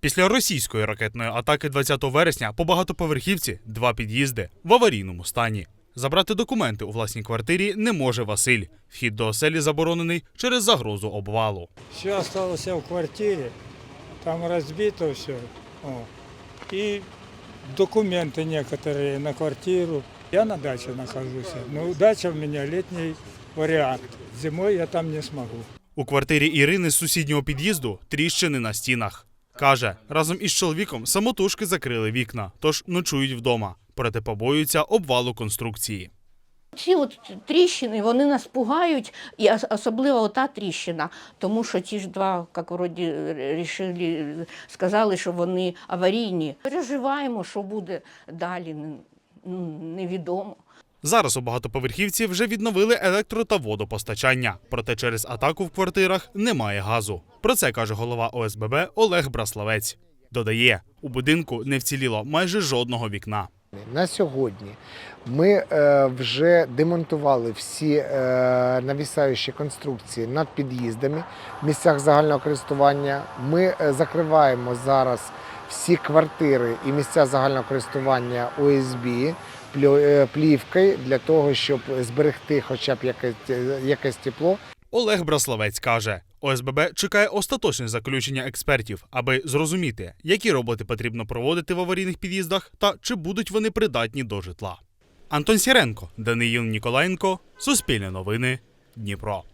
Після російської ракетної атаки 20 вересня по багатоповерхівці два під'їзди в аварійному стані. Забрати документи у власній квартирі не може Василь. Вхід до оселі заборонений через загрозу обвалу. Все осталось в квартире, там разбито все. И документы некоторые на квартиру. Я на даче нахожусь. Но дача у меня летний вариант. Зимой я там не смогу. У квартирі Ірини з сусіднього під'їзду тріщини на стінах. Каже, разом із чоловіком самотужки закрили вікна, тож ночують вдома. Проте побоюються обвалу конструкції. Ці от тріщини вони нас пугають, і особливо ота тріщина, тому що ті ж два, як вроді рішили, сказали, що вони аварійні. Переживаємо, що буде далі, невідомо. Зараз у багатоповерхівці вже відновили електро та водопостачання. Проте через атаку в квартирах немає газу. Про це каже голова ОСББ Олег Браславець. Додає, у будинку не вціліло майже жодного вікна. На сьогодні ми е, вже демонтували всі е, навісаючі конструкції над під'їздами в місцях загального користування. Ми е, закриваємо зараз всі квартири і місця загального користування ОСБ е, для того, щоб зберегти хоча б якесь, е, якесь тепло. Олег Браславець каже, ОСББ чекає остаточне заключення експертів, аби зрозуміти, які роботи потрібно проводити в аварійних під'їздах та чи будуть вони придатні до житла. Антон Сіренко, Даниїл Ніколаєнко, Суспільне новини, Дніпро.